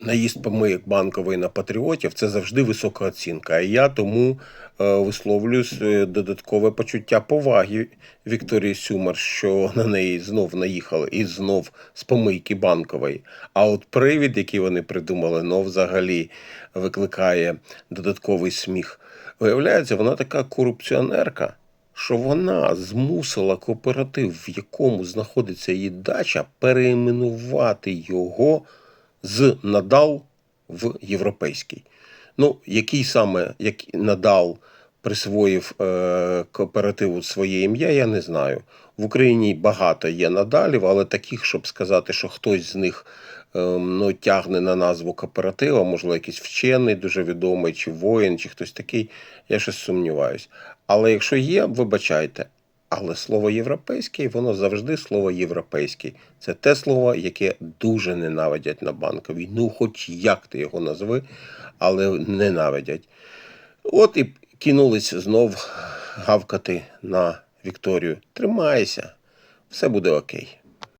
наїзд помийок банковий на патріотів це завжди висока оцінка. А я тому е, висловлюю своє додаткове почуття поваги Вікторії Сюмар, що на неї знов наїхали і знов з помийки банкової. А от привід, який вони придумали, ну взагалі викликає додатковий сміх. Виявляється, вона така корупціонерка, що вона змусила кооператив, в якому знаходиться її дача, переіменувати його з Надал в європейський. Ну, який саме як Надал присвоїв е, кооперативу своє ім'я, я не знаю. В Україні багато є надалів, але таких, щоб сказати, що хтось з них ем, ну, тягне на назву кооператива, можливо, якийсь вчений, дуже відомий, чи воїн, чи хтось такий, я щось сумніваюсь. Але якщо є, вибачайте. Але слово європейський, воно завжди слово європейський. Це те слово, яке дуже ненавидять на банковій. Ну, хоч як ти його назви, але ненавидять. От і кинулись знов гавкати на Вікторію. Тримайся, все буде окей.